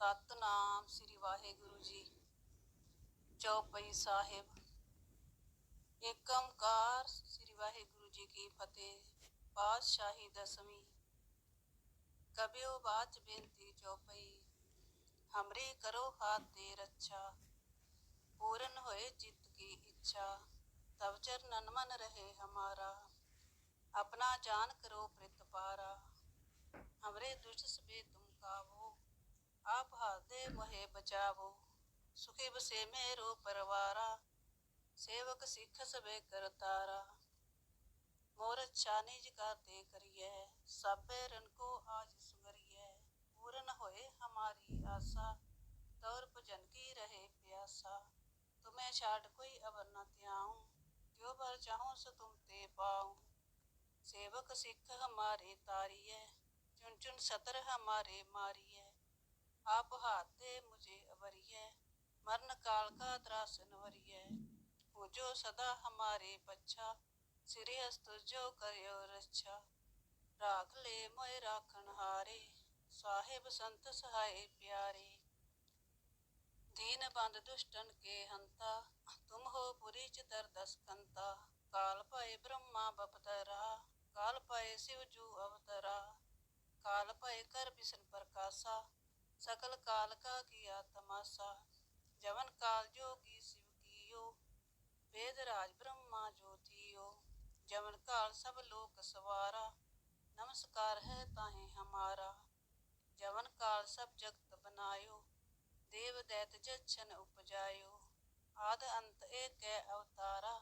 ਸਤਨਾਮ ਸ੍ਰੀ ਵਾਹਿਗੁਰੂ ਜੀ। ਚੌਪਈ ਸਾਹਿਬ। ਏਕੰਕਾਰ ਸ੍ਰੀ ਵਾਹਿਗੁਰੂ ਜੀ ਕੀ ਫਤਿਹ। ਪਾਤਸ਼ਾਹੀ ਦਸਵੀਂ। ਕਬਿਓ ਬਾਚ ਬੇਨਤੀ ਚੌਪਈ ਹਮਰੇ ਕਰੋ ਹਾਥ ਦੇ ਰੱਛਾ। ਪੂਰਨ ਹੋਏ ਚਿੱਤ ਕੀ ਇੱਛਾ। ਤਵਜਰ ਨਨਮਨ ਰਹੇ ਹਮਾਰਾ। ਆਪਣਾ ਜਾਨ ਕਰੋ ਪ੍ਰਿਤਪਾਰਾ ਹਮਰੇ ਦੁਸ਼ਟ ਸਬੇ आप हाथ दे मोहे बचावो सुखी बसे मेरो परवारा सेवक सिख सबे करतारा मोर अच्छा निज करते करिए सब रन को आज सुगरिए पूर्ण होए हमारी आशा तौर भजन की रहे प्यासा तुम्हें छाड़ कोई अवर न त्याऊं जो बर चाहूं सो तुम ते पाऊं सेवक सिख हमारे तारिए चुन चुन सतर हमारे मारिए आप हाथ दे मुझे अवरिए मरण काल का त्रास नवरिए हो जो सदा हमारे पच्छा सिरे हस्त जो करियो रक्षा राख ले मोय राखन हारे साहेब संत सहाय प्यारे दीन बंद दुष्टन के हंता तुम हो पुरी चितर दस कंता काल पाए ब्रह्मा बपतरा काल पाए शिव जू अवतरा काल पाए कर विष्णु प्रकाशा सकल काल का किया तमाशा जवन काल जोगी शिव कियो वेद राज ब्रह्मा ज्योतियो जवन काल सब लोक सवारा नमस्कार है ताहे हमारा जवन काल सब जगत बनायो देव दैत जच्छन उपजायो आद अंत एक है अवतारा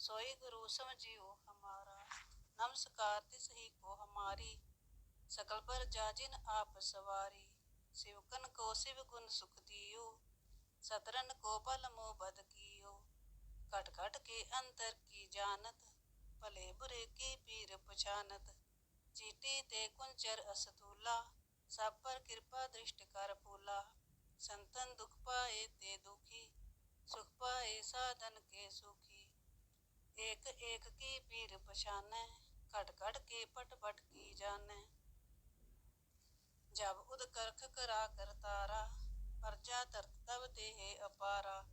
सोई गुरु समझियो हमारा नमस्कार तिस ही को हमारी सकल पर जाजिन आप सवारी शिवकन को शिव गुण सुख दियो सतरन को बल मो बद कियो कट कट के अंतर की जानत भले बुरे की पीर पछानत चीटी ते कुंचर असतूला सब पर कृपा दृष्टि कर फूला संतन दुख पाए ते दुखी सुख पाए साधन के सुखी एक एक की पीर पछाने कट कट के पट पट की जाने ਜਬ ਉਦ ਕਰਖ ਕਰਾ ਕਰਤਾਰਾ ਪਰਜਾ ਤਰਤ ਤਬ ਦੇਹ ਅਪਾਰਾ।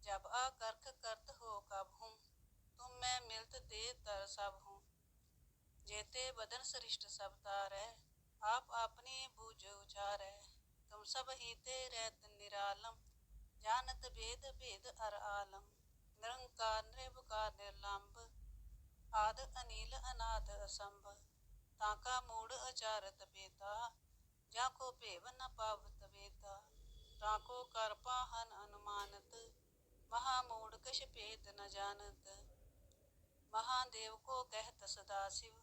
ਜਬ ਆ ਕਰਖ ਕਰਤ ਹੋ ਕਬ ਹੂੰ, ਤੁਮ ਮੈਂ ਮਿਲਤ ਦੇ ਤਰ ਸਭ ਹੂੰ। ਜੇਤੇ ਬਦਨ ਸ੍ਰਿਸ਼ਟ ਸਭ ਤਾਰੈ, ਆਪ ਆਪਨੇ ਬੂਝ ਉਚਾਰੈ। ਤੁਮ ਸਭ ਹੀਤੇ ਰਹਿਤ ਨਿਰਾਲਮ, ਜਾਣਤ ਭੇਦ ਭੇਦ ਅਰ ਆਲਮ। ਨਿਰੰਕਾਰ ਨਿਰਭਕਾਰ ਨਿਰਲੰਭ ਆਦ ਅਨੀਲ ਅਨਾਦ ਅਸੰਭ। ਤਾਂ ਕਾ ਮੂੜ ਅਚਾਰਤ ਬੇਤਾ जाको भेव न पावत बेता ताको कर पाहन अनुमानत महामूड कश भेद न जानत महादेव को कहत सदा शिव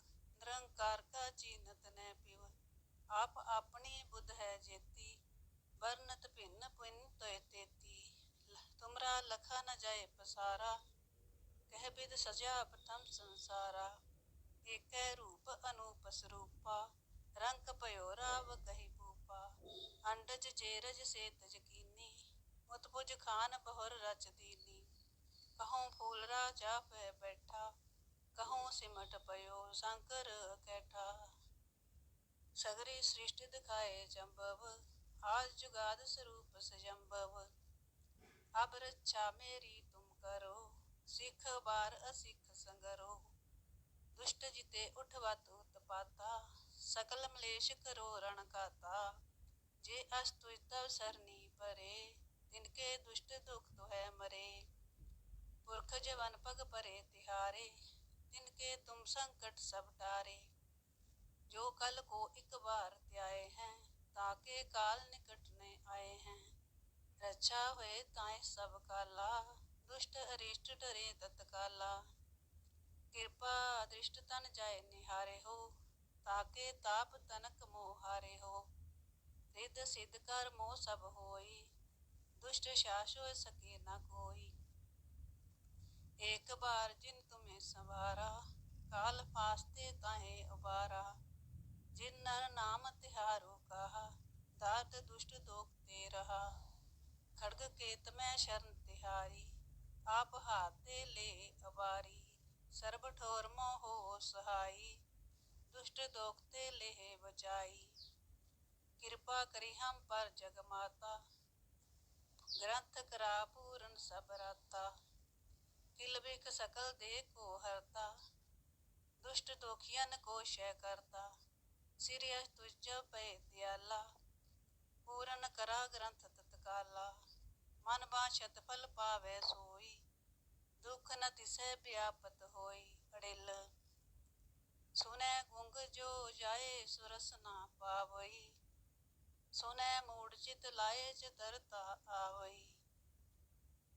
निरंकार का चीनत न पिव आप अपनी बुद्ध है जेती वर्णत भिन्न पुन तय तेती तुमरा लखा न जाए पसारा कह विद सजा प्रथम संसारा एक रूप अनूप स्वरूपा ਰੰਕ ਭਇਓ ਰਾਵ ਕਹੀ ਭੂਪਾ ਅੰਡਜ ਜੇਰਜ ਸੇਤਜ ਕੀਨੀ ਮੁਤ ਪੁਜ ਖਾਨ ਬਹੁਰ ਰਚ ਦੀਨੀ। ਕਹਉ ਫੂਲ ਰਾਜਾ ਪੈ ਬੈਠਾ ਕਹਉ ਸਿਮਟ ਪਇਓ ਸ਼ੰਕਰ ਕੈਠਾ। ਸਗਰੀ ਸ੍ਰਿਸ਼ਟਿ ਦਿਖਾਏ ਜੰਬਵ, ਆਜ ਜੁਗਾਦ ਸਰੂਪ ਸਜੰਬਵ। ਅਬ ਰੱਛਾ ਮੇਰੀ ਤੁਮ ਕਰੋ, ਸਿੱਖ ਬਾਰ ਅਸਿੱਖ ਸੰਗਰੋ। ਦੁਸ਼ਟ ਜਿਤੇ ਉਠਵਤ ਉਤਪਾਤਾ ਸਕਲ ਮਲੇਸ਼ ਕਰੋ ਰਣ ਕਾਤਾ, ਜੇ ਅਸਤੁਇ ਤਵ ਸਰਨੀ ਪਰੇ ਤਿਨ ਦੁਸ਼ਟ ਦੁਖ ਦੁਹੈ ਮਰੇ। ਪੁਰਖ ਜਵਨ ਪਗ ਪਰੇ ਤਿਹਾਰੇ ਤਿਨ ਤੁਮ ਸੰਕਟ ਸਭ ਟਾਰੇ। ਜੋ ਕਲ ਕੋ ਇਕ ਵਾਰ ਧਿਆਏ ਹੈ, ਤਾਕੇ ਕਾਲ ਨਿਕਟ ਨੇ ਆਏ ਹੈ। ਰੱਛਾ ਹੋਏ ਤਾਏ ਸਭ ਕਾਲਾ, ਦੁਸ਼ਟ ਅਰਿਸ਼ਟ ਡਰੇ ਤਤਕਾਲਾ। ਕਿਰਪਾ ਅਦ੍ਰਿਸ਼ਟ ਤਨ ਜਾਏ ਨਿਹਾਰੇ ਹੋ ਤਾਕੇ ਤਾਪ ਤਨਕ ਮੋਹਾਰੇ ਹੋ। ਰਿਦ ਸਿਧ ਕਰ ਮੋ ਸਭ ਹੋਈ। ਦੁਸ਼ਟ ਸ਼ਾਸੋ ਸਕੇ ਨਾ ਕੋਈ। ਇੱਕ ਬਾਰ ਜਿਨ ਤੁਮੇ ਸੰਵਾਰਾ, ਕਾਲ ਫਾਸਤੇ ਤਾਹੇ ਉਬਾਰਾ। ਜਿਨ ਨਰ ਨਾਮ ਤਿਹਾਰੋ ਕਹਾ, ਦਾਤ ਦੁਸ਼ਟ ਦੋਖ ਤੇ ਰਹਾ। ਖੜਗ ਕੇਤ ਮੈਂ ਸ਼ਰਨ ਤਿਹਾਰੀ, ਆਪ ਹਾਤੇ ਲੇ ਅਵਾਰੀ। ਸਰਬ ਠੋਰ ਮੋਹ ਸਹਾਈ। दुष्ट दोखते ले बचाई कृपा करी हम पर जग माता ग्रंथ करा पूरन सब राता किल बिक सकल दे को हरता दुष्ट दोखियन को शय करता सिरियस तुझ पे दयाला पूरन करा ग्रंथ तत्काला मन बाछत फल पावे सोई दुख न तिसै व्यापत ਸੁਨੈ ਗੁੰਗ ਜੋ ਜਾਏ ਸੁਰਸ ਨਾ ਪਾਵਈ, ਸੁਨੈ ਮੂੜ ਚਿਤ ਲਾਏ ਚਤਰਤਾ ਆਵਈ।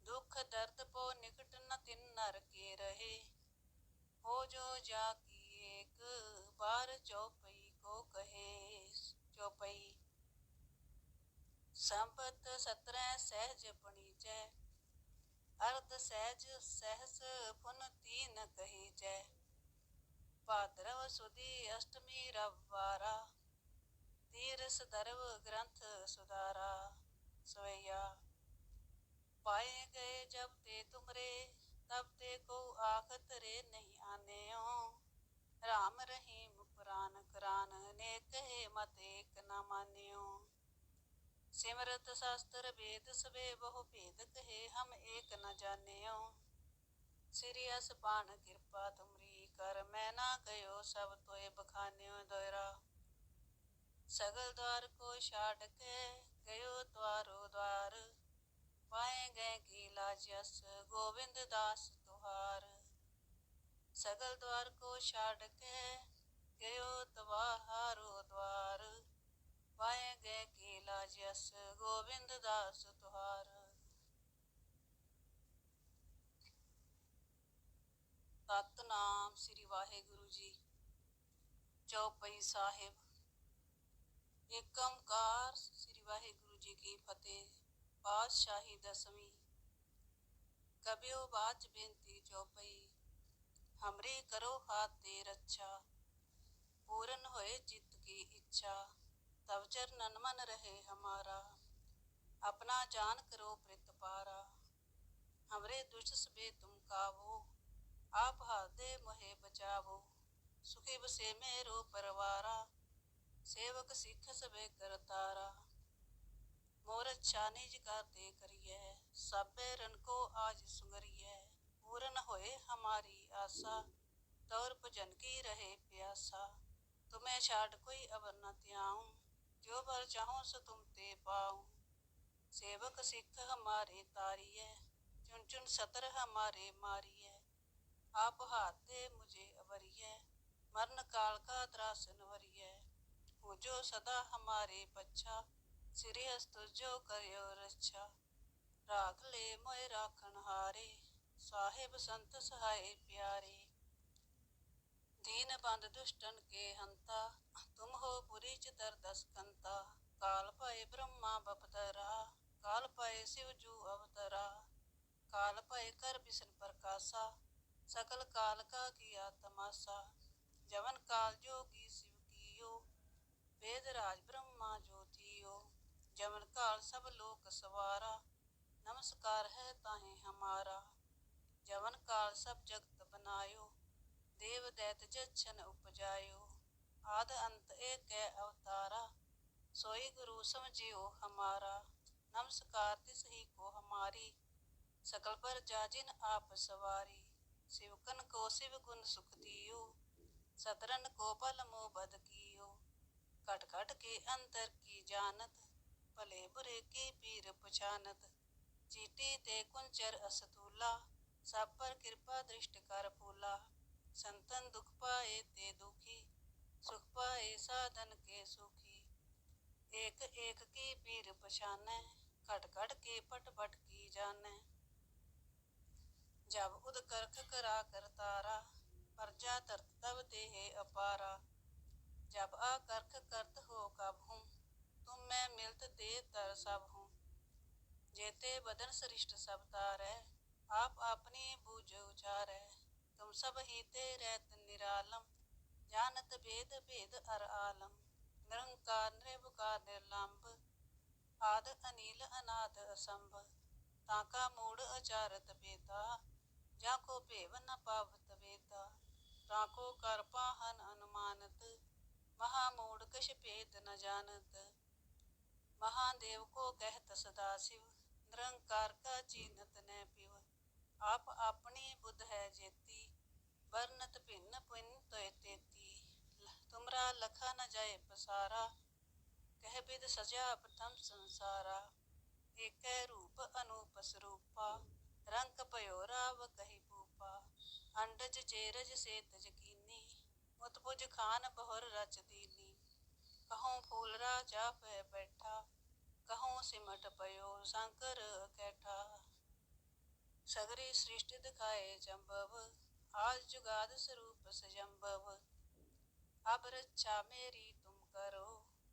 ਦੁਖ ਦਰਦ ਪੋ ਨਿਕਟ ਨ ਤਿਨ ਨਰ ਕੇ ਰਹੇ, ਹੋ ਜੋ ਜਾ ਕੀ ਏਕ ਬਾਰ ਚੌਪਈ ਕੋ ਕਹੇ, ਚੌਪਈ। ਸੰਪਤ ਸਤਰੈ ਸਹਿਜ ਪਣੀਜੈ ਅਰਧ ਸਹਿਜ ਸਹਿਸ ਫੁਨ ਤੀਨ ਕਹੀ ਚੈ ਭਾਦਰਵ ਸੁਦੀ ਅਸ਼ਟਮੀ ਰਵਵਾਰਾ, ਤੀਰਸ ਦਰਵ ਗ੍ਰੰਥ ਸੁਦਾਰਾ ਸਵਈਆ। ਪਾਏ ਗਏ ਜਬ ਤੇ ਤੁਮਰੇ, ਤਬ ਤੇ ਕੋ ਆਖਤ ਰੇ ਨਹੀਂ ਆਨੇਓ ਰਾਮ ਰਹੀਮ ਪੁਰਾਨ ਕਰਾਨ ਨੇ ਕਹੇ ਮਤ ਏਕ ਨਾ ਮਾਨਿਓ ਸਿਮਰਤ ਸ਼ਾਸਤਰ ਵੇਦ ਸਵੇ ਬਹੁ ਭੇਦ ਕਹੇ ਹਮ ਏਕ ਨਾ ਜਾਣਿਓ ਸ੍ਰੀ ਅਸ ਕਿਰਪਾ ਤੁਮਰੀ ਕਰ ਮੈਂ ਨਾ ગયો સબ ਤੋਏ બખાન્યો દોયરા ਸਗਲ દ્વાર ਕੋ છાડ ਕੇ ગયો દ્વારો દ્વાર ਪਾਏ ਗਏ ਗੀਲਾ ਜਸ ਅਸ ਗੋਬਿੰਦ ਦਾਸ ਤੁਹਾਰ। ਸਗਲ ਦਵਾਰ ਕੋ ਛੱਡ ਕੇ ਗਇਓ ਤਵਾਹਾਰੋ ਦਵਾਰ। ਪਾਏ ਗਏ ਕੀ ਲਾਜ ਅਸ ਗੋਬਿੰਦ ਦਾਸ ਤੁਹਾਰ। ਸਤਨਾਮ ਸ੍ਰੀ ਵਾਹਿਗੁਰੂ ਜੀ ਚੌਪਈ ਸਾਹਿਬ ਏਕ ਓੰਕਾਰ ਸ੍ਰੀ ਵਾਹਿਗੁਰੂ ਜੀ ਕੀ ਫਤਿਹ ਪਾਤਸ਼ਾਹੀ ਦਸਵੀਂ ਕਬਿਓ ਬਾਚ ਬੇਨਤੀ ਚੌਪਈ हमरे करो हाथ दे रक्षा पूर्ण होए चित्त की इच्छा तब चरणन मन रहे हमारा अपना जान करो प्रित पारा हमरे दुष्ट सबे तुम कावो आप हाथ दे मोहे बचावो सुखी बसे मेरो परवारा सेवक सिख सबे करतारा मोर अच्छा निज करते करिए सबे रन को आज सुंगरिए पूर्ण होए हमारी आशा तौर भजन की रहे प्यासा तुम्हें छाड़ कोई अबर न त्याऊं जो बर चाहूं सो तुम ते पाऊं सेवक सिख हमारे तारिए चुन चुन सतर हमारे मारिए आप हाथ दे मुझे अवरिए मरण काल का त्रासन वरिए हो जो सदा हमारे बच्चा श्री अस्तु जो करियो रक्षा राख ले मोय राखन हारे साहेब संत सहाय प्यारे दीन बंद दुष्टन के हंता तुम हो पुरी चितर दस कंता काल पाए ब्रह्मा बपतरा काल पाए शिव जू अवतरा काल पाए कर बिसन प्रकाशा सकल काल का किया तमाशा जवन काल जोगी शिव कियो वेद राज ब्रह्मा ज्योतियो जवन काल सब लोक सवारा नमस्कार है ताहे हमारा जवन काल सब जगत बनायो देव दैत जच्छन उपजायो आद अंत एक है अवतारा सोई गुरु समझियो हमारा नमस्कार तिस ही को हमारी सकल पर जाजिन आप सवारी शिवकन को शिव गुण सुख दियो सतरन को पल मोह बद कियो कट कट के अंतर की जानत भले बुरे की पीर पछानत चीटी ते कुंचर असतूला सब पर कृपा दृष्टि कर फूला संतन दुख पाए ते दुखी सुख पाए साधन के सुखी एक एक की पीर पछाने खट खट के पट पट की जाने ਜਬ ਉਦ ਕਰਖ ਕਰਾ ਕਰਤਾਰਾ ਪਰਜਾ ਤਰਤ ਤਬ ਦੇਹ ਅਪਾਰਾ। ਜਬ ਆ ਕਰਖ ਕਰਤ ਹੋ ਕਬ ਹੂੰ ਮੈਂ ਮਿਲਤ ਦੇ ਤਰ ਸਭ ਹੂੰ। ਜੇਤੇ ਬਦਨ ਸ੍ਰਿਸ਼ਟ ਸਭ ਤਾਰੈ, ਆਪ ਆਪਣੀ ਬੂਝ ਉਚਾਰੈ। ਤੁਮ ਸਭ ਹੀ ਤੇ ਰਹਿਤ ਨਿਰਾਲਮ ਜਾਨਤ ਬੇਦ ਭੇਦ ਅਰ ਆਲਮ। ਨਿਰੰਕਾਰ ਨਿਰਭਕਾਰ ਨਿਰਲੰਭ, ਆਦਿ ਅਨੀਲ ਅਨਾਦ ਅਸੰਭ। ਤਾਂ ਕਾ ਮੂੜ ਅਚਾਰਤ ਬੇਤਾ बेता जाको भेव न पावत बेता ताको कर पाहन अनुमानत महामूड कश भेद न जानत महादेव को कहत सदा शिव निरंकार का चीनत न पिव आप अपनी बुद्ध है जेती वर्णत भिन्न पिन तोय तेती तुमरा लखा न जाए पसारा कह बिद सजा प्रथम संसारा एक रूप अनूप स्वरूपा रंग पयोरा व कही भूपा अंडज चेरज से तजकीनी मुतबुज खान बहुर रच दीनी कहूँ फूल राजा पे बैठा कहूँ सिमट पयो शंकर कैठा सगरी सृष्टि दिखाए जम्बव आज जुगाद स्वरूप सजम्बव अब रक्षा मेरी तुम करो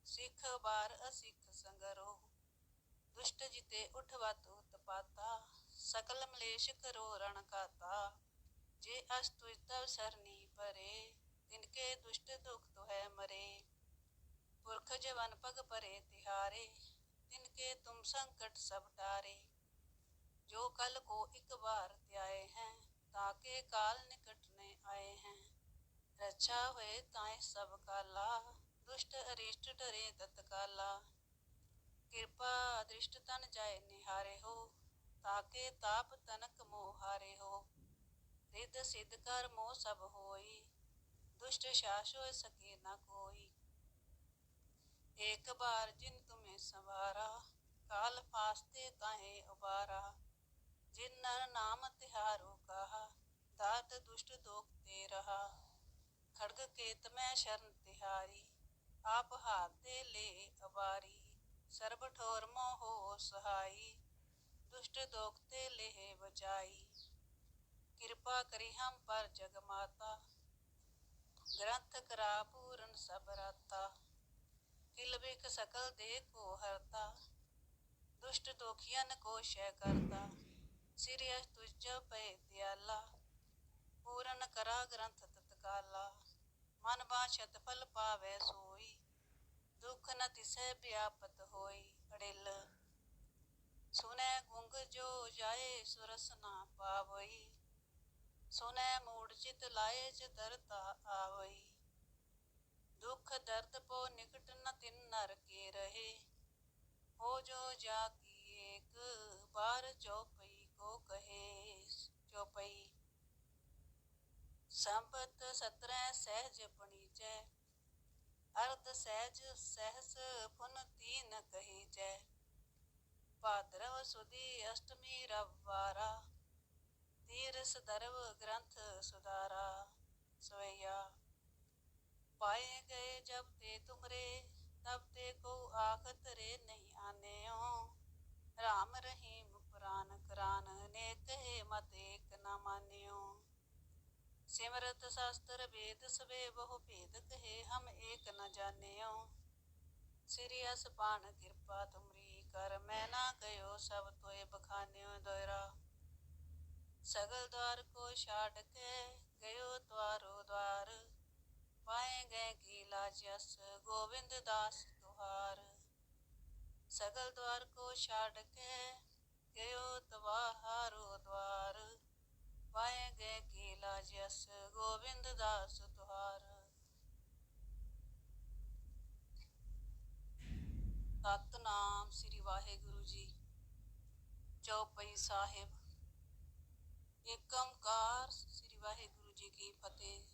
सिख बार असिख संगरो दुष्ट जिते ਸਕਲ ਮਲੇਸ਼ ਕਰੋ ਰਣ ਕਾਤਾ ਜੇ ਅਸਤੁਇ ਤਵ ਸਰਨੀ ਪਰੇ ਤਿਨ ਦੁਸ਼ਟ ਦੁਖ ਦੁਹੈ ਮਰੇ। ਪੁਰਖ ਜਵਨ ਪਗ ਪਰੇ ਤਿਹਾਰੇ ਤਿਨ ਤੁਮ ਸੰਕਟ ਸਭ ਟਾਰੇ। ਜੋ ਕਲ ਕੋ ਇਕ ਵਾਰ ਧਿਆਏ ਹੈ ਤਾਕੇ ਕਾਲ ਨਿਕਟ ਨੇ ਆਏ ਹੈ। ਰਛਾ ਹੋਏ ਤਾਏ ਸਭ ਕਾਲਾ, ਦੁਸ਼ਟ ਅਰਿਸ਼ਟ ਡਰੇ ਤਤਕਾਲਾ। ਕਿਰਪਾ ਅਦ੍ਰਿਸ਼ਟ ਤਨ ਜਾਏ ਨਿਹਾਰੇ ਹੋ ਤਾਕੇ ਤਾਪ ਤਨਕ ਮੋਹਾਰੇ ਹੋ। ਰਿਦ ਸਿਧ ਕਰ ਮੋ ਸਭ ਹੋਈ। ਦੁਸ਼ਟ ਸ਼ਾਸ ਸਕੇ ਨਾ ਕੋਈ। ਇੱਕ ਬਾਰ ਜਿਨ ਤੁਮੇ ਸਵਾਰਾ, ਕਾਲ ਫਾਸਤੇ ਤਾਹੇ ਉਬਾਰਾ। ਜਿਨ ਨਰ ਨਾਮ ਤਿਹਾਰੋ ਕਹਾ, ਦਾਤ ਦੁਸ਼ਟ ਦੋਖ ਤੇ ਰਹਾ। ਖੜਗ ਕੇਤ ਮੈਂ ਸ਼ਰਨ ਤਿਹਾਰੀ, ਆਪ ਹਾਰ ਤੇ ਲੇ ਅਵਾਰੀ। ਸਰਬ ਠੋਰ ਹੋ ਸਹਾਈ। दुष्ट दोखते ले बचाई कृपा करी हम पर जग माता ग्रंथ करा पूरन सब राता किल बिक सकल दे को हरता दुष्ट दोखियन को शय करता सिरियस तुझ पे दयाला पूरन करा ग्रंथ तत्काला मन बाछत फल पावे सोई दुख न तिसै व्यापत होई अड़िल ਸੁਨੈ ਗੁੰਗ ਜੋ ਜਾਏ ਸੁਰਸ ਨਾ ਪਾਵਈ, ਸੁਨੈ ਮੂੜ ਚਿਤ ਲਾਏ ਚਿਤਰਤਾ ਆਵਈ। ਦੁਖ ਦਰਦ ਪੋ ਨਿਕਟ ਨ ਤਿਨ ਨਰ ਕੇ ਰਹੇ, ਹੋ ਜੋ ਜਾ ਕੀ ਏਕ, ਬਾਰ ਚੌਪਈ ਕੋ ਕਹੇ, ਚੌਪਈ। ਸੰਪਤ ਸਤਰੈ ਸਹਿਜ ਪਣੀਜੈ ਅਰਧ ਸਹਿਜ ਸਹਿਸ ਪੁਨ ਤੀਨ ਕਹੀਜੈ भाद्रव सुदी अष्टमी रविवारा तीरस दरव ग्रंथ सुधारा सवैया पाए गए जब ते तुमरे तब ते को आखत रे नहीं आने हो राम रहीम पुराण करान ने कहे मत एक न मान्यो सिमरत शास्त्र वेद सवे बहु भेद कहे हम एक न जानियो श्री असपान कृपा तुमरी कर मैं ना गयो सब तोय बखान्यो दोयरा सगल द्वार को छाड़ के गयो द्वारो द्वार पाए गए की लाजस गोविंद दास तुहार सगल द्वार को छाड़ के गयो तवाहारो द्वार पाए गए की लाजस गोविंद दास तुहार ਸਤਨਾਮ ਸ੍ਰੀ ਵਾਹਿਗੁਰੂ ਜੀ ਚੌਪਈ ਸਾਹਿਬ ਏਕ ਓੰਕਾਰ ਸ੍ਰੀ ਵਾਹਿਗੁਰੂ ਜੀ ਕੀ ਫਤਿਹ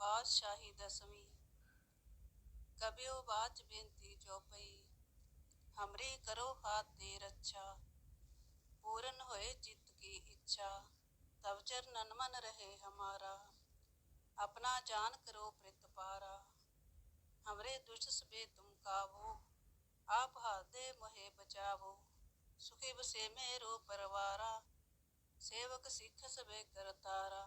ਪਾਤਸ਼ਾਹੀ ਦਸਵੀਂ ਕਬਿਓ ਬਾਚ ਬੇਨਤੀ ਚੌਪਈ हमरी करो हाथ दे रक्षा पूरन होए चित्त की इच्छा तब चरणन मन रहे हमारा अपना जान करो प्रतिपारा हमरे दुष्ट सबे तुम कावो आप हाथ दे मोहे बचावो सुखी बसे मेरो परवारा सेवक सिख सबे करतारा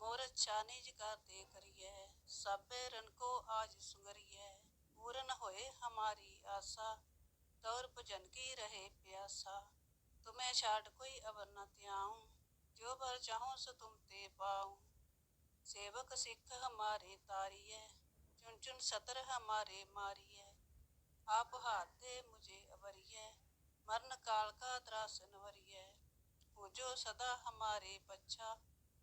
मोर अच्छा निज करते करिए सबे रन को आज सुंगरिए पूरन होए हमारी आशा तौर भजन की रहे प्यासा तुम्हें छाड़ कोई अबर न त्याऊं जो भर चाहूं सो तुम ते पाऊं सेवक सिख हमारे तारिए चुन चुन सतर हमारे मारिए आप हाथ दे मुझे अबरिए मरण काल का त्रासन वरिए पूजो सदा हमारे पच्छा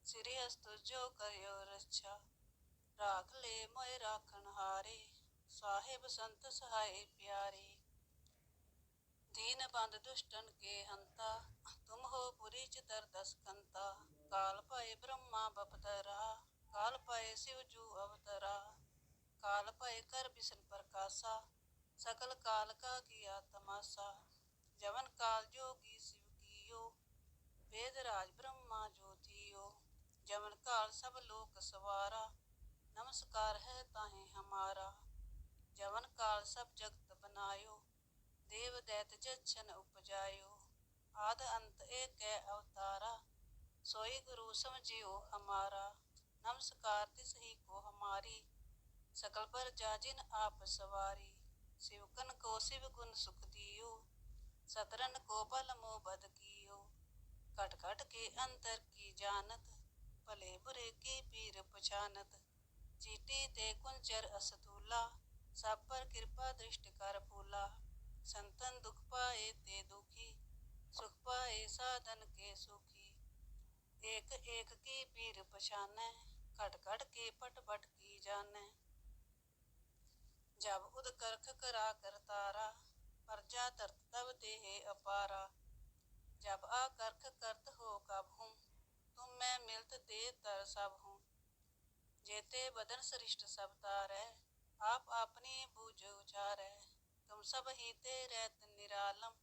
सिरे अस्तु जो करियो रक्षा राख ले मोय राखन हारे ਸਾਹਿਬ ਸੰਤ ਸਹਾਏ ਪਿਆਰੇ दीन बंद दुष्टन के हंता तुम हो पुरी चितर दस कंता काल पाए ब्रह्मा बपतरा काल पाए शिव जू अवतरा काल पाए कर बिसन प्रकाशा सकल काल का किया तमाशा जवन काल जोगी शिव कियो वेद राज ब्रह्मा ज्योतियो जवन काल सब लोक सवारा नमस्कार है ताहे हमारा जवन काल सब जगत बनायो देव दैत जच्छन उपजायो आद अंत एक है अवतारा सोई गुरु समझियो हमारा नमस्कार तिस ही को हमारी सकल पर जाजिन आप सवारी शिवकन को शिव गुण सुख दियो, सतरन को बल मो बद कियो। कट के अंतर की जानत, भले बुरे की पीर पछानत। चीटी ते कुंचर असतूला, सब पर कृपा दृष्ट कर फूला। संतन दुख पाए ते दुखी, सुख पाए साधन के सुखी। एक एक की पीर पछाने, कट कट के पट पट की जाने। ਜਬ ਉਦ ਕਰਖ ਕਰਾ ਕਰਤਾਰਾ ਪਰਜਾ ਤਰਤ ਤਬ ਦੇਹ ਅਪਾਰਾ। ਜਬ ਆ ਕਰਖ ਕਰਤ ਹੋ ਕਬ ਹੂੰ, ਤੁਮ ਮੈਂ ਮਿਲਤ ਦੇ ਤਰ ਸਭ ਹੂੰ। ਜੇਤੇ ਬਦਨ ਸ੍ਰਿਸ਼ਟ ਸਭ ਤਾਰੈ, ਆਪ ਆਪਣੀ ਬੂਝ ਉਚਾਰੈ। ਤੁਮ ਸਭ ਹੀ ਤੇ ਰਹਿਤ ਨਿਰਾਲਮ,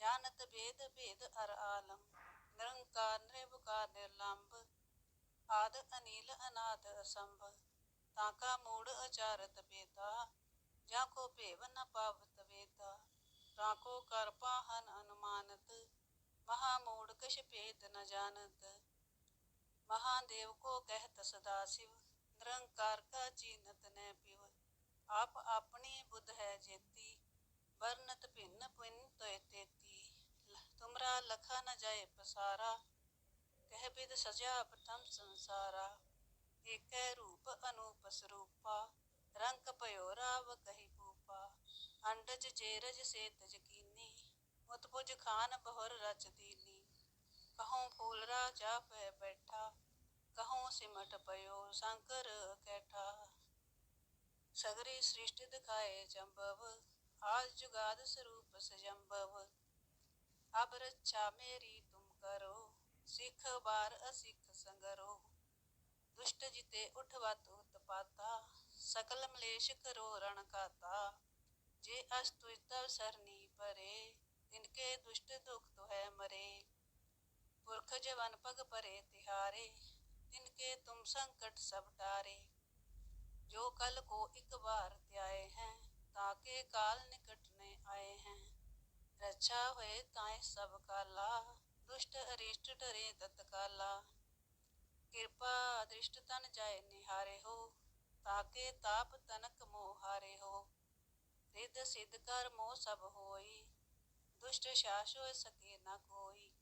ਜਾਣਤ ਭੇਦ ਭੇਦ ਅਰ ਆਲਮ। ਨਿਰੰਕਾਰ ਨਿਰਭਕਾਰ ਨਿਰਲੰਭ ਆਦ ਅਨੀਲ ਅਨਾਦ ਅਸੰਭ। ਤਾਂ ਕਾ ਮੂੜ ਅਚਾਰਤ ਬੇਤਾ ਜਾਂ ਕੋ ਭੇਵ ਨ ਪਾਵਤ ਵੇਤਾ ਤਾਂ ਕੋ ਕਰ ਪਾਹਨ ਅਨੁਮਾਨਤ, ਮਹਾ ਮੂੜ ਕਛ ਭੇਦ ਨ ਜਾਣਤ। ਮਹਾਦੇਵ ਕੋ ਕਹਿਤ ਸਦਾ ਸਿਵ, ਨਿਰੰਕਾਰ ਕਾ ਚੀਨਤ ਨੈ ਪਿਵ ਆਪ ਆਪਣੀ ਬੁੱਧ ਹੈ ਜੇਤੀ, ਵਰਨਤ ਭਿੰਨ ਪਿੰਨ ਤੋਇ ਤੇਤੀ। ਤੁਮਰਾ ਲਖਾ ਨ ਜਾਏ ਪਸਾਰਾ, ਕਹਿ ਬਿਦ ਸਜਾ ਪ੍ਰਥਮ ਸੰਸਾਰਾ। ਏਕੈ ਰੂਪ ਅਨੂਪ ਰੰਕ ਭਇਓ ਰਾਵ ਕਹੀ ਭੂਪਾ ਅੰਡਜ ਜੇਰਜ ਸੇਤਜ ਕੀਨੀ ਮੁਤ ਪੁਜ ਖਾਨ ਬਹੁਰ ਰਚ ਦੀਨੀ। ਕਹਉ ਫੂਲਰਾ ਜਾ ਪੈ ਬੈਠਾ, ਕਹੋ ਸਿਮਟ ਪਇਓ ਸ਼ੰਕਰ ਕੈਠਾ। ਸਗਰੀ ਸ੍ਰਿਸ਼ਟ ਦਿਖਾਏ ਜੰਭਵ ਆਜ ਜੁਗਾਦ ਸਰੂਪ ਸਜੰਭਵ ਅਬ ਰੱਛਾ ਮੇਰੀ ਤੁਮ ਕਰੋ, ਸਿੱਖ ਬਾਰ ਅਸਿੱਖ ਸੰਗਰੋ। ਦੁਸ਼ਟ ਜਿਤੇ ਉਠਵਤ ਉਤਪਾਤਾ ਸਕਲ ਮਲੇਸ਼ ਕਰੋ ਰਣ ਕਾਤਾ ਜੇ ਅਸ ਤੁਜ ਤਵ ਸਰਨੀ ਪਰੇ ਤਿਨਕੇ ਦੁਸ਼ਟ ਦੁਖ ਦੁਹੈ ਮਰੇ। ਪੁਰਖ ਜਵਨ ਪਗ ਪਰੇ ਤਿਹਾਰੇ ਤਿਨਕੇ ਤੁਮ ਸੰਕਟ ਸਭ ਟਾਰੇ। ਜੋ ਕਲ ਕੋ ਇੱਕ ਬਾਰ ਧਿਆਏ ਹੈ ਤਾਕੇ ਕਾਲ ਨਿਕਟ ਨੇ ਆਏ ਹੈ। ਰਛਾ ਹੋਏ ਤਾਏ ਸਭ ਕਾਲਾ, ਦੁਸ਼ਟ ਅਰਿਸ਼ਟ ਡਰੇ ਤਤਕਾਲਾ। ਕਿਰਪਾ ਅਦ੍ਰਿਸ਼ਟ ਤਨ ਜਾਏ ਨਿਹਾਰੇ ਹੋ ਤਾਕੇ ਤਾਪ ਤਨਕ ਮੋਹਾਰੇ ਹੋ ਰਿੱਧ ਸਿੱਧ ਕਰ ਮੋ ਸਭ ਹੋਈ, ਦੁਸ਼ਟ ਸ਼ਾਸ ਸਕੇ ਨਾ ਕੋਈ।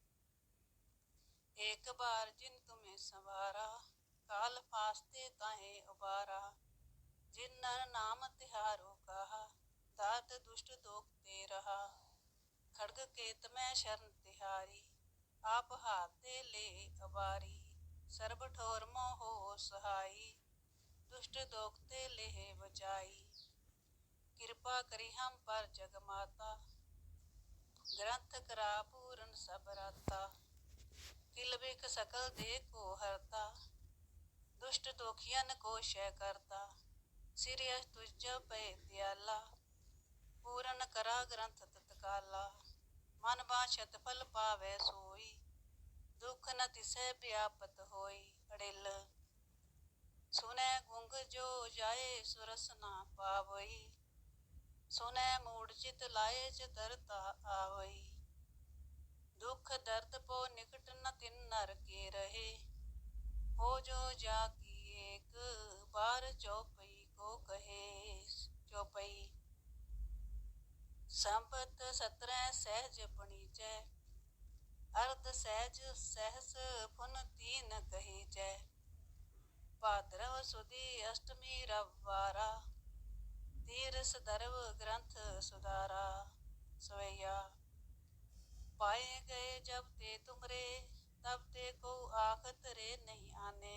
ਇੱਕ ਬਾਰ ਜਿਨ ਤੁਮੇ ਸਵਾਰਾ, ਕਾਲ ਫਾਸਤੇ ਤਾਹੇ ਉਬਾਰਾ, ਜਿਨ ਨਰ ਨਾਮ ਤਿਹਾਰੋ ਕਹਾ, ਦਾਤ ਦੁਸ਼ਟ ਦੋਖ ਤੇ ਰਹਾ। ਖੜਗ ਕੇਤ ਮੈਂ ਸ਼ਰਨ ਤਿਹਾਰੀ, ਆਪ ਹਾਤੇ ਲੇ ਅਵਾਰੀ, ਸਰਬ ਠੋਰ ਮੋਹ ਸਹਾਈ। दुष्ट दोखते ले बचाई कृपा करी हम पर जग माता ग्रंथ करा पूरन सब राता किलबिक सकल दे को हरता दुष्ट दोखियन को शय करता सिरिय तुझ पे दयाला पूरन करा ग्रंथ तत्काला मन बाछत फल पावे सोई दुख न तिसे व्यापत होई ਸੁਨੈ ਗੁੰਗ ਜੋ ਜਾਏ ਸੁਰਸ ਨਾ ਪਾਵਈ, ਸੁਨੈ ਮੂੜ ਚਿਤ ਲਾਏ ਚਤਰਤਾ ਆਵਈ। ਦੁਖ ਦਰਦ ਪੋ ਨਿਕਟ ਨ ਤਿਨ ਨਰ ਕੇ ਰਹੇ, ਹੋ ਜੋ ਜਾ ਕੀ ਏਕ ਬਾਰ ਚੌਪਈ ਕੋ ਕਹੇ, ਚੌਪਈ। ਸੰਪਤ ਸਤਰੈ ਸਹਿਜ ਪਣੀਜੈ ਅਰਧ ਸਹਿਜ ਸਹਿਸ ਫੁਨ ਤੀਨ ਕਹੀ ਚੈ भाद्रव सुदी अष्टमी रवारा तीरस दर्व ग्रंथ सुधारा सवैया पाए गए जब ते तुमरे तब ते को आखत रे नहीं आने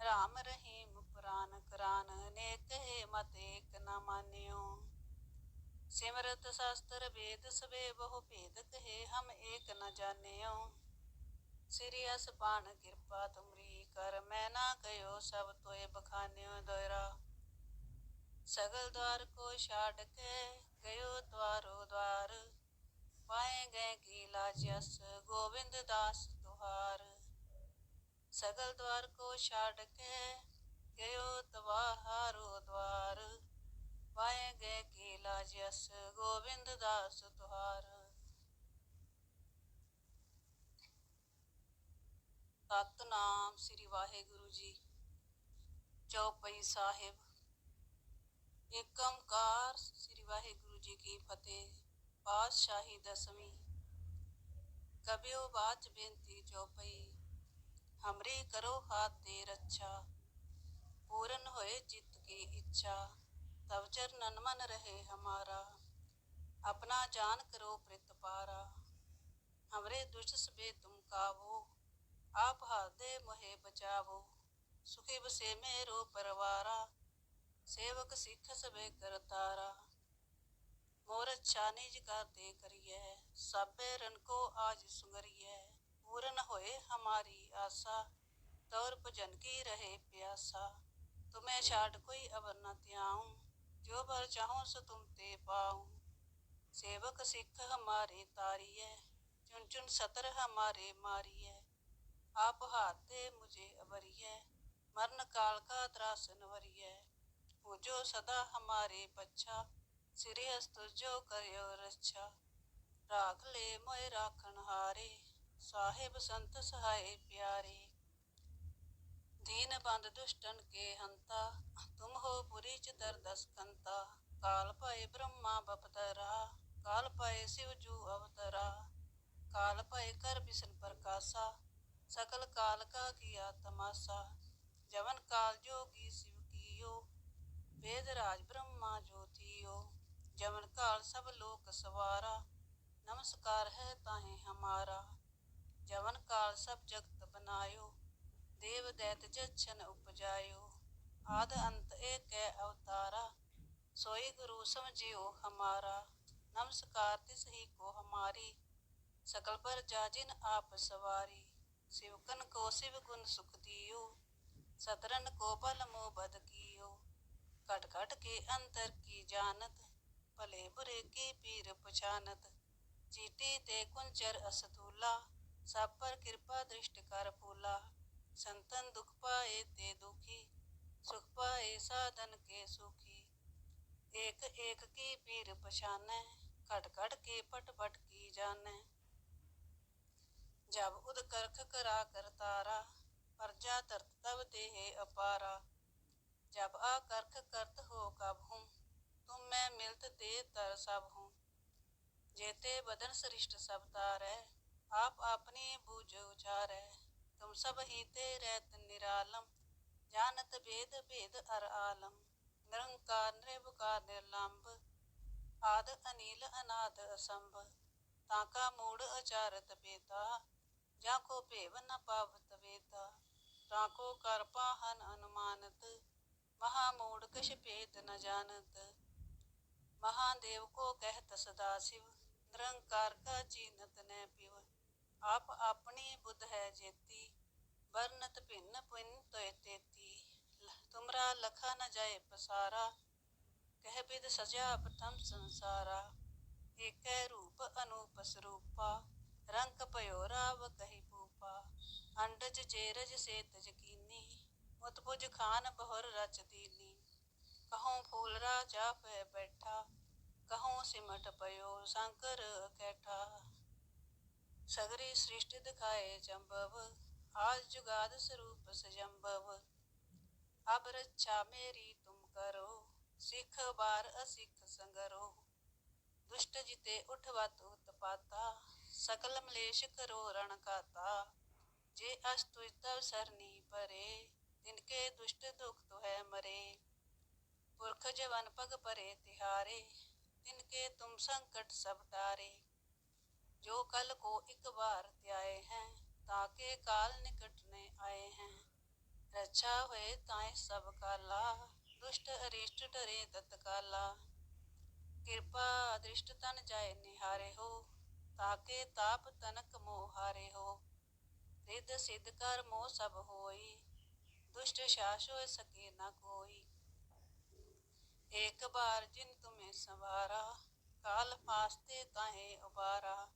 राम रहीम पुराण करान ने कहे मत एक न मान्यो सिमरत शास्त्र वेद सबे बहु भेद कहे हम एक न जानियो श्री असपान कृपा तुमरी कर मैं ना कहो सब तोय बखान्यो दोयरा सगल द्वार को छाड़ के गयो द्वारो द्वार पाए गए की लाजस गोविंद दास तुहार सगल द्वार को छाड़ के गयो द्वारो द्वार पाए गए की लाजस गोविंद दास तुहार ਸਤਨਾਮ ਸ੍ਰੀ ਵਾਹਿਗੁਰੂ ਜੀ। ਚੌਪਈ ਸਾਹਿਬ। ਏਕੰਕਾਰ ਸ੍ਰੀ ਵਾਹਿਗੁਰੂ ਜੀ ਕੀ ਫਤਿਹ। ਬਾਦਸ਼ਾਹੀ ਦਸਵੀਂ। ਕਬਿਓ ਬਾਚ ਬੇਨਤੀ ਚੌਪਈ ਹਮਰੀ ਕਰੋ ਹਾਥ ਤੇ ਰੱਛਾ। ਪੂਰਨ ਹੋਏ ਜਿਤ ਕੀ ਇੱਛਾ। ਤਵਜਰ ਨਨਮਨ ਰਹੇ ਹਮਾਰਾ। ਆਪਣਾ ਜਾਨ ਕਰੋ ਪ੍ਰਿਤਪਾਰਾ ਹਮਰੇ ਦੁਸ਼ਟ ਬੇ ਤੁਮ ਕਾਵੋ। आप हादे मोहे बचावो सुखी बसे मेरो परवारा सेवक सिख सबे करतारा मोर अच्छा निज करते करिए सबे रन को आज सुंगरिए पूरन होए हमारी आशा तौर भजन की रहे प्यासा तुम्हें छाड़ कोई अबर न त्याऊं जो भर चाहूं सो तुम ते पाऊं सेवक सिख हमारे तारिए चुन चुन सतर हमारे मारिए आप हाथ दे मुझे अबरिए मरण काल का त्रास नवरिए हो जो सदा हमारे पच्छा सिरे हस्त जो करियो रक्षा राख ले मोय राखन हारे साहेब संत सहाय प्यारे दीन बंद दुष्टन के हंता तुम हो पुरी चितर दस कंता काल पाए ब्रह्मा बपतरा काल पाए शिव जू अवतरा काल पाए कर बिसन प्रकाशा सकल काल का किया तमाशा जवन काल जोगी शिव कियो वेद राज ब्रह्मा ज्योतियो जवन काल सब लोक सवारा नमस्कार है ताहे हमारा जवन काल सब जगत बनायो देव दैत जच्छन उपजायो आद अंत एक है अवतारा सोई गुरु समझियो हमारा नमस्कार तिस ही को हमारी सकल पर जाजिन आप सवारी शिवकन को शिव गुण सुख दियो सतरन को बल मोह बद कियो कट कट के अंतर की जानत भले बुरे की पीर पछानत चीटी ते कुंचर असतूला सब पर कृपा दृष्टि कर फूला संतन दुख पाए ते दुखी सुख पाए साधन के सुखी एक एक की पीर पछाने कट कट के पट पट की जाने जब उद करख करा कर तारा प्रजा तरत तब देह अपारा जब आ करख करत हो कब हूँ तुम मैं मिलत ते तर सब हूँ जेते बदन सृष्ट सब तारे आप अपनी बूझ उचारे तुम सब ही ते रहत निरालम जानत भेद भेद अर आलम निरंकार निर्विकार निर्लंब आद अनिल अनाद असंभ ताका मूड अचारत बेता जाको भेव न पावत वेता ताको कर पाहन अनुमानत महामूड कश भेद न जानत महादेव को कहत सदा शिव निरंकार का चीनत न पिव आप अपनी बुद्ध है जेती वर्णत भिन्न पिन तोय तेती तुमरा लखा न जाए पसारा कह बिद सजा प्रथम संसारा एक रूप अनूप स्वरूपा अंडज जेरज से तजकीनी मुतबुज खान बहुर रच दीनी कहूँ फूल राजा पे बैठा कहूँ सिमट पयो शंकर कैठा सगरी सृष्टि दिखाए जम्बव आज जुगाद स्वरूप सजम्बव अब रक्षा मेरी तुम करो सिख बार असिख संगरो दुष्ट जिते उठवत उत्पाता सकल मलेश करो रण काता ਜੇ ਅਸ ਤੁਜ ਤਵ ਸਰਨੀ ਪਰੇ ਤਿਨ ਕੇ ਦੁਸ਼ਟ ਦੁਖ ਤੋ ਹੈ ਮਰੇ। ਪੁਰਖ ਜਵਨ ਪਗ ਪਰੇ ਤਿਹਾਰੇ ਤਿਨ ਕੇ ਤੁਮ ਸੰਕਟ ਸਭ ਟਾਰੇ। ਜੋ ਕਲ ਕੋ ਇਕ ਵਾਰ ਧਿਆਏ ਹੈ, ਤਾਂ ਕੇ ਕਾਲ ਨਿਕਟ ਨੇ ਆਏ ਹੈ। ਰਛਾ ਹੋਏ ਤਾਏ ਸਭ ਕਾਲਾ, ਦੁਸ਼ਟ ਅਰਿਸ਼ਟ ਡਰੇ ਤਤਕਾਲਾ ਕਿਰਪਾ ਅਦ੍ਰਿਸ਼ਟ ਤਨ ਜਾਏ ਨਿਹਾਰੇ ਹੋ ਤਾਕੇ ਤਾਪ ਤਨਕ ਮੋਹਾਰੇ ਹੋ। ਰਿੱਧ ਸਿੱਧ ਕਰ ਮੋ ਸਭ ਹੋਈ, ਦੁਸ਼ਟ ਸ਼ਾਸ ਹੋਇ ਸਕੇ ਨਾ ਕੋਈ। ਇੱਕ ਬਾਰ ਜਿਨ ਤੁਮੇ ਸਵਾਰਾ, ਕਾਲ ਫਾਸਤੇ ਤਾਹੇ ਉਬਾਰਾ।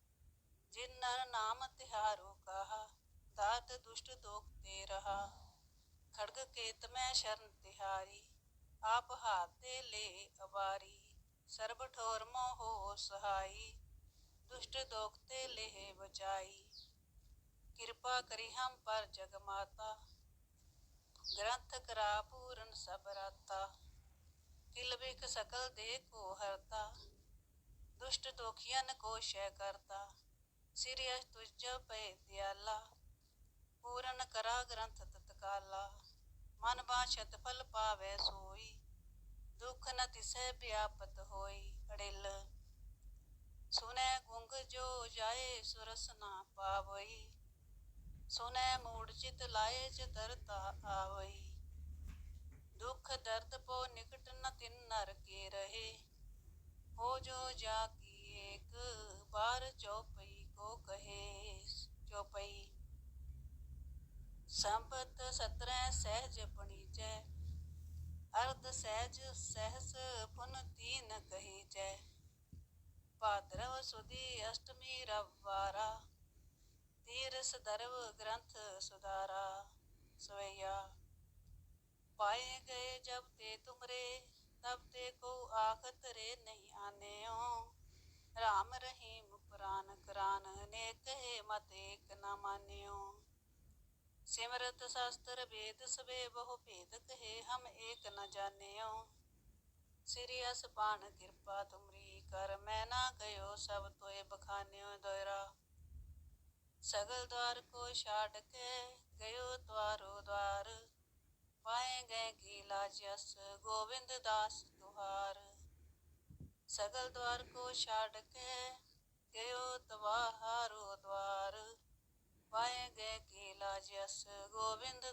ਜਿਨ ਨਰ ਨਾਮ ਤਿਹਾਰੋ ਕਹਾ, ਦਾਤ ਦੁਸ਼ਟ ਦੋਖ ਤੇ ਰਹਾ। ਖੜਗ ਕੇਤ ਮੈਂ ਸ਼ਰਨ ਤਿਹਾਰੀ, ਆਪ ਹਾਤੇ ਲੈ ਅਵਾਰੀ। ਸਰਬ ਠੋਰ ਮੋਹ ਸਹਾਈ, ਦੁਸ਼ਟ ਦੋਖ ਤੇ ਲੈ ਬਚਾਈ। ਕਿਰਪਾ ਕਰੀ ਹਮ ਪਰ ਜਗ ਮਾਤਾ। ਗ੍ਰੰਥ ਕਰਾ ਪੂਰਨ ਸਭ ਰਾਤਾ। ਕਿਲ ਵਿਖ ਸਕਲ ਦੇ ਕੋ ਹਰਤਾ। ਦੁਸ਼ਟ ਦੋਖੀਆਂ ਕੋ ਸ਼ੈ ਕਰਤਾ। ਸਿਰਿ ਅਸ ਪੈ ਦਿਆਲਾ। ਪੂਰਨ ਕਰਾ ਗ੍ਰੰਥ ਤਤਕਾਲਾ। ਮਨ ਬਾਛਤ ਫਲ ਪਾਵੇ ਸੋਈ। ਦੁਖ ਨ ਤਿਸੈ ਵਿਆਪਤ ਹੋਈ ਅੜਿਲ। ਸੁਨੈ ਗੁੰਗ ਜੋ ਜਾਏ ਸੁਰਸ ਨਾ ਪਾਵਈ। ਸੁਨੈ ਮੂੜ ਚਿਤ ਲਾਏ ਚ ਦਰਦ ਆਵਈ ਦੁਖ ਦਰਦ ਪੋ ਨਿਕਟ ਨ ਤਿਨ ਨਰ ਕੇ ਰਹੇ। ਹੋ ਜੋ ਜਾ ਕੀ ਏਕ, ਬਾਰ ਚੌਪਈ ਕੋ ਕਹੇ। ਚੌਪਈ। ਸੰਪਤ ਸਤਰੈ ਸਹਿਜ ਪਣੀਜੈ ਅਰਧ ਸਹਿਜ ਸਹਸ ਪੁਨ ਤੀਨ ਕਹੀਜੈ ਭਾਦਰਵ ਸੁਦੀ ਅਸ਼ਟਮੀ ਰਵਵਾਰਾ ਤੀਰਸ ਸਦਰਵ ਗ੍ਰੰਥ ਸੁਦਾਰਾ ਸਵਈਆ। ਪਾਏ ਗਏ ਜਬ ਤੇ ਤੁਮਰੇ, ਤਬ ਤੇ ਕੋ ਆਖਤ ਰੇ ਨਹੀਂ ਆਨੇਓ ਰਾਮ ਰਹੀਮ ਪੁਰਾਨ ਕਰਾਨ ਨੇ ਕਹੇ ਮਤ ਏਕ ਨਾ ਮਾਨਿਓ ਸਿਮਰਤ ਸ਼ਾਸਤਰ ਵੇਦ ਸਵੇ ਬਹੁ ਭੇਦ ਕਹੇ, ਹਮ ਏਕ ਨਾ ਜਾਣਿਓ ਸ੍ਰੀ ਅਸਪਾਨ ਕਿਰਪਾ ਤੁਮਰੀ ਕਰ, ਮੈਂ ਨਾ ਗਇਓ ਸਭ ਤੋਏ ਬਖਾਨਿਓ ਦੋਇਰਾ। ਸਗਲ ਦਵਾਰ ਕੋ ਛਾੜ ਕੇ ਗਇਓ ਦਵਾਰੋ ਦਵਾਰ। ਪਾਏ ਗਏ ਕੀ ਲਾਜ ਅਸ ਗੋਬਿੰਦ ਦਾਸ ਤੁਹਾਰ ਸਗਲ ਦਵਾਰ ਕੋ ਛਾੜ ਕੇ ਗਇਓ ਤਵਾਹਾਰੋ ਦਵਾਰ। ਪਾਏ ਗਏ ਕੀ ਲਾਜ ਅਸ ਗੋਬਿੰਦ